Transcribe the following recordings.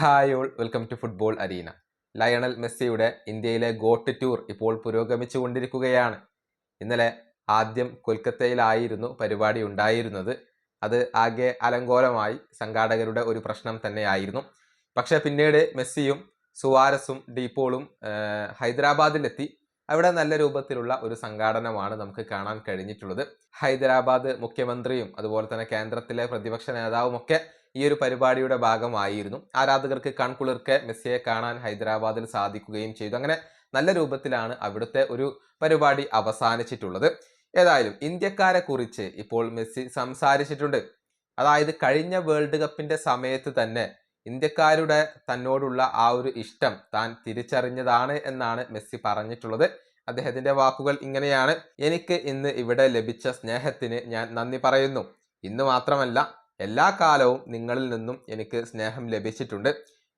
Hi all welcome to football arena. Lionel മെസ്സിയുടെ ഇന്ത്യയിലെ got tour ഇപ്പോൾ പുരോഗമിച്ചു കൊണ്ടിരിക്കുകയാണ് ഇന്നലെ ആദ്യം കൊൽക്കത്തയിലായിരുന്നു പരിപാടി ഉണ്ടായിരുന്നത്. അത് ആകെ അലങ്കോലമായി സംഘാടകരുടെ ഒരു പ്രശ്നം തന്നെയായിരുന്നു. പക്ഷേ പിന്നീട് മെസ്സിയും സുവാരസും ഡീപ്പോളും ഹൈദരാബാദിലെത്തി. അവിടെ നല്ല രൂപത്തിലുള്ള ഒരു സംഘാടനമാണ് നമുക്ക് കാണാൻ കഴിഞ്ഞിട്ടുള്ളത്. ഹൈദരാബാദ് മുഖ്യമന്ത്രിയും അതുപോലെ തന്നെ കേന്ദ്രത്തിലെ പ്രതിപക്ഷ നേതാവും ഒക്കെ ഈ ഒരു പരിപാടിയുടെ ഭാഗമായിരുന്നു. ആരാധകർക്ക് കൺകുളിർക്കെ മെസ്സിയെ കാണാൻ ഹൈദരാബാദിൽ സാധിക്കുകയും ചെയ്തു. അങ്ങനെ നല്ല രൂപത്തിലാണ് അവിടുത്തെ ഒരു പരിപാടി അവസാനിച്ചിട്ടുള്ളത്. ഏതായാലും ഇന്ത്യക്കാരെ കുറിച്ച് ഇപ്പോൾ മെസ്സി സംസാരിച്ചിട്ടുണ്ട്. അതായത് കഴിഞ്ഞ വേൾഡ് കപ്പിന്റെ സമയത്ത് തന്നെ ഇന്ത്യക്കാരുടെ തന്നോടുള്ള ആ ഒരു ഇഷ്ടം താൻ തിരിച്ചറിഞ്ഞതാണ് എന്നാണ് മെസ്സി പറഞ്ഞിട്ടുള്ളത്. അദ്ദേഹത്തിന്റെ വാക്കുകൾ ഇങ്ങനെയാണ്. എനിക്ക് ഇന്ന് ഇവിടെ ലഭിച്ച സ്നേഹത്തിന് ഞാൻ നന്ദി പറയുന്നു. ഇന്ന് മാത്രമല്ല എല്ലാ കാലവും നിങ്ങളിൽ നിന്നും എനിക്ക് സ്നേഹം ലഭിച്ചിട്ടുണ്ട്.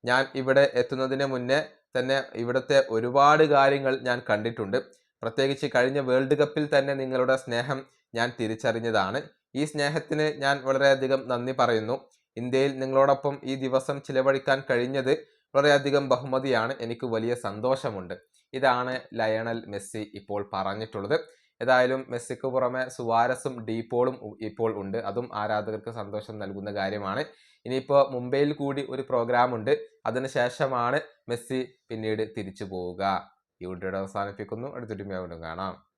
ഞാൻ ഇവിടെ എത്തുന്നതിന് മുന്നേ തന്നെ ഇവിടുത്തെ ഒരുപാട് കാര്യങ്ങൾ ഞാൻ കണ്ടിട്ടുണ്ട്. പ്രത്യേകിച്ച് കഴിഞ്ഞ വേൾഡ് കപ്പിൽ തന്നെ നിങ്ങളുടെ സ്നേഹം ഞാൻ തിരിച്ചറിഞ്ഞതാണ്. ഈ സ്നേഹത്തിന് ഞാൻ വളരെയധികം നന്ദി പറയുന്നു. ഇന്ത്യയിൽ നിങ്ങളോടൊപ്പം ഈ ദിവസം ചിലവഴിക്കാൻ കഴിഞ്ഞത് വളരെയധികം ബഹുമതിയാണ്. എനിക്ക് വലിയ സന്തോഷമുണ്ട്. ഇതാണ് ലയണൽ മെസ്സി ഇപ്പോൾ പറഞ്ഞിട്ടുള്ളത്. ഏതായാലും മെസ്സിക്ക് പുറമെ സുവാരസും ഡീപോളും ഇപ്പോൾ ഉണ്ട്. അതും ആരാധകർക്ക് സന്തോഷം നൽകുന്ന കാര്യമാണ്. ഇനിയിപ്പോൾ മുംബൈയിൽ കൂടി ഒരു പ്രോഗ്രാം ഉണ്ട്. അതിനുശേഷമാണ് മെസ്സി പിന്നീട് തിരിച്ചു പോവുക. ഈ വീഡിയോയുടെ അവസാനിപ്പിക്കുന്നു. അടുത്തൊരു വീണ്ടും കാണാം.